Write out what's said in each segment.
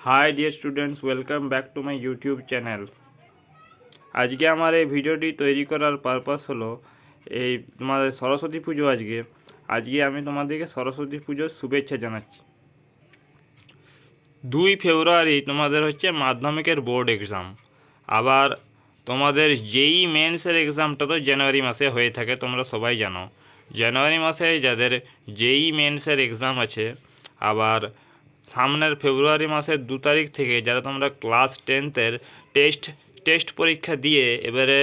Hi dear students welcome back to my YouTube channel আজকে আমার এই ভিডিওটি তৈরি করার পারপাস হলো এই তোমাদের সরস্বতী পুজো আজকে। আজকে আমি তোমাদেরকে সরস্বতী পুজোর শুভেচ্ছা জানাচ্ছি। দুই ফেব্রুয়ারি তোমাদের হচ্ছে মাধ্যমিকের বোর্ড এক্সাম আবার তোমাদের যেই মেন্সের এক্সামটা তো জানুয়ারি মাসে হয়ে থাকে, তোমরা সবাই জানো। জানুয়ারি মাসে যাদের যেই মেন্সের এক্সাম আছে, আবার সামনের ফেব্রুয়ারি মাসের দু তারিখ থেকে যারা তোমরা ক্লাস টেন্থের টেস্ট টেস্ট পরীক্ষা দিয়ে এবারে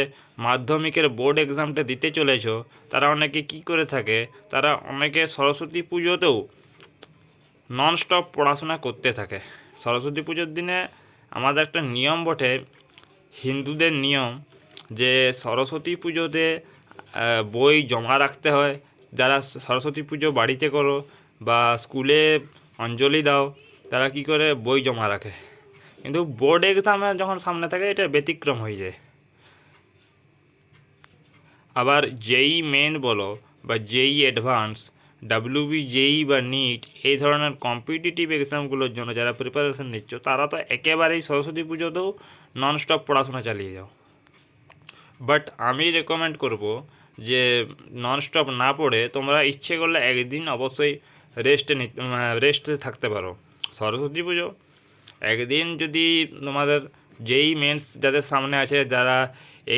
মাধ্যমিকের বোর্ড এক্সামটা দিতে চলেছো, তারা অনেকে কি করে থাকে, তারা অনেকে সরস্বতী পুজোতেও ননস্টপ পড়াশোনা করতে থাকে। সরস্বতী পুজোর দিনে আমাদের একটা নিয়ম বটে, হিন্দুদের নিয়ম যে সরস্বতী পুজোতে বই জমা রাখতে হয়। যারা সরস্বতী পুজো বাড়িতে করো বা স্কুলে অঞ্জলি দাও, তারা কি করে? বই জমা রাখে। কিন্তু বোর্ড এক্সামে যখন সামনে থাকে, এটা ব্যতিক্রম হয়ে যায়। আবার যেই মেন বলো বা যেই অ্যাডভান্স ডাব্লিউবি জেই বা নিট এই ধরনের কম্পিটিটিভ এক্সামগুলোর জন্য যারা প্রিপারেশন নিচ্ছ, তারা তো একেবারেই সরস্বতী পুজোতেও ননস্টপ পড়াশোনা চালিয়ে যাও। বাট আমি রেকমেন্ড করব যে ননস্টপ না পড়ে তোমরা ইচ্ছে করলে একদিন অবশ্যই রেস্টে রেস্টে থাকতে পারো। সরস্বতী পুজো, একদিন যদি তোমাদের যেই মেন্স যাদের সামনে আছে, যারা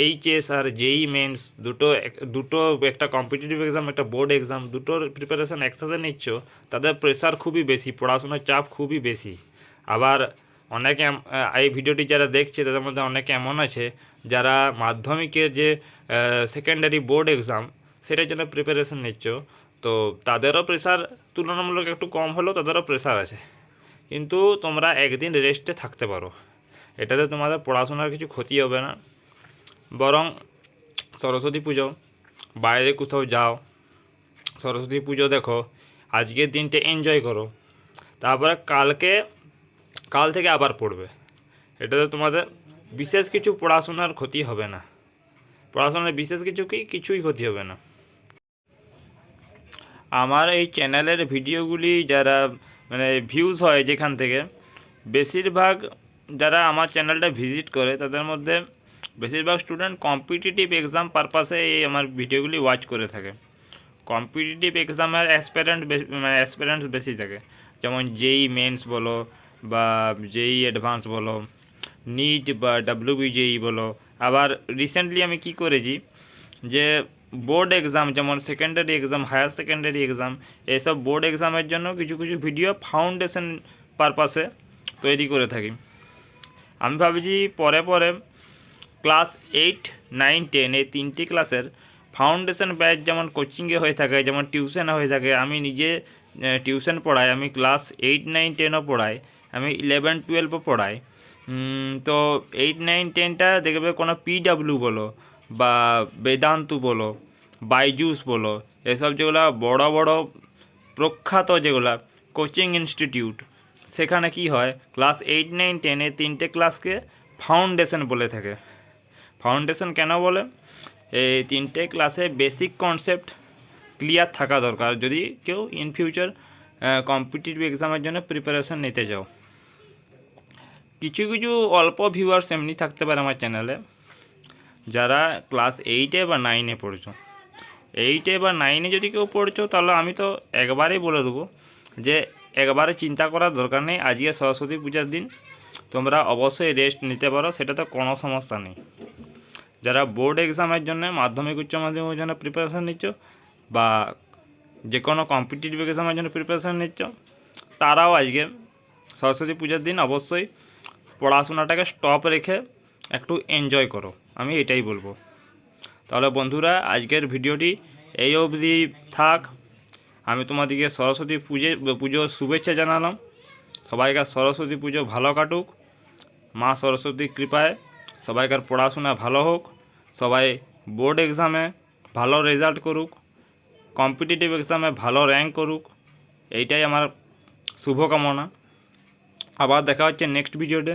এইচএস আর যেই মেন্স দুটো দুটো একটা কম্পিটিটিভ এক্সাম একটা বোর্ড এক্সাম দুটোর প্রিপারেশন একসাথে নিচ্ছ, তাদের প্রেশার খুবই বেশি, পড়াশোনার চাপ খুবই বেশি। আবার অনেকে এই ভিডিওটি যারা দেখছে, তাদের মধ্যে অনেকে এমন আছে, যারা মাধ্যমিকের যে সেকেন্ডারি বোর্ড এক্সাম সেটার জন্য প্রিপারেশন নিচ্ছ। তো তাদেরও প্রেশার তুলনামূলক একটু কম হলেও তাদেরও প্রেশার আছে। কিন্তু তোমরা একদিন রেস্টে থাকতে পারো। এটাতে তোমাদের পড়াশোনার কিছু ক্ষতি হবে না। বরং সরস্বতী পুজো, বাইরে কোথাও যাও, সরস্বতী পুজো দেখো, আজকের দিনটা এনজয় করো। তারপরে কালকে, কাল থেকে আবার পড়বে। এটাতে তোমাদের বিশেষ কিছু পড়াশোনার ক্ষতি হবে না। পড়াশোনার বিশেষ কিছু কি? কিছুই ক্ষতি হবে না। আমার এই চ্যানেলের ভিডিওগুলি যারা মানে ভিউজ হয় যেখান থেকে, বেশিরভাগ যারা আমার চ্যানেলটা ভিজিট করে, তাদের মধ্যে বেশিরভাগ স্টুডেন্ট কম্পিটিটিভ এক্সাম পারপাসে এই আমার ভিডিওগুলি ওয়াচ করে থাকে। কম্পিটিটিভ এক্সামের অ্যাসপিরেন্ট মানে অ্যাসপিরেন্টস বেশি থাকে। যেমন জেই মেন্স বলো বা জেই অ্যাডভান্স বলো নিট বা ডাব্লিউবিজেই বলো। আবার রিসেন্টলি আমি কি করেছি যে বোর্ড এক্সাম, যেমন secondary exam, higher secondary exam এইসব বোর্ড এক্সামের জন্য কিছু কিছু ভিডিও ফাউন্ডেশন পারপাসে তৈরি করে থাকি। আমি ভাবছি পরে পরে ক্লাস এইট, নাইন, টেন এই তিনটি ক্লাসের ফাউন্ডেশন ব্যাচ যেমন কোচিংয়ে হয়ে থাকে, যেমন টিউশনে হয়ে থাকে, আমি নিজে টিউশন পড়াই, আমি ক্লাস এইট, নাইন, টেনও পড়াই, আমি ইলেভেন, টুয়েলভও পড়াই। তো এইট, নাইন, টেনটা দেখবে কোনো পিডাব্লিউ বলো বা বেদান্তু বলো, বাইজুস বলো, এসব যেগুলো বড় বড় প্রখ্যাত যেগুলো, কোচিং ইনস্টিটিউট, সেখানে কি হয়, ক্লাস এইট, নাইন, টেনে তিনটে ক্লাসকে ফাউন্ডেশন বলে থাকে। ফাউন্ডেশন কেন বলে? এই তিনটে ক্লাসে বেসিক কনসেপ্ট ক্লিয়ার থাকা দরকার। যদি কেউ ইন ফিউচার কম্পিটিটিভ এক্সামের জন্য প্রিপারেশন নিতে চাও। কিছু কিছু অল্প ভিউয়ার্স এমনি থাকতে পারে আমার চ্যানেলে। যারা ক্লাস এইটে বা নাইনে পড়ছো। এইটে বা নাইনে যদি কেউ পড়ছো, তাহলে আমি তো একবারেই বলে দেবো যে একবারে চিন্তা করার দরকার নেই, আজকে সরস্বতী পূজার দিন, তোমরা অবশ্যই রেস্ট নিতে পারো সেটাতে কোনো সমস্যা নেই। যারা বোর্ড এক্সামের জন্য, মাধ্যমিক, উচ্চ মাধ্যমিকের জন্য প্রিপারেশান নিচ্ছ, বা যে কোনো কম্পিটিটিভ এক্সামের জন্য প্রিপারেশান নিচ্ছ, তারাও আজকে সরস্বতী পূজার দিন অবশ্যই পড়াশোনাটাকে স্টপ রেখে একটু এনজয় করো। আমি এটাই বলব। তাহলে বন্ধুরা, আজকের ভিডিওটি এই অবধি থাক। আমি তোমাদেরকে সরস্বতী পুজো, পুজোর শুভেচ্ছা জানালাম। সবাইকার সরস্বতী পুজো ভালো কাটুক। মা সরস্বতীর কৃপায় সবাইকার পড়াশোনা ভালো হোক। সবাই বোর্ড এক্সামে ভালো রেজাল্ট করুক। কম্পিটিটিভ এক্সামে ভালো র্যাঙ্ক করুক। এইটাই আমার শুভকামনা। আবার দেখা হচ্ছে নেক্সট ভিডিওতে।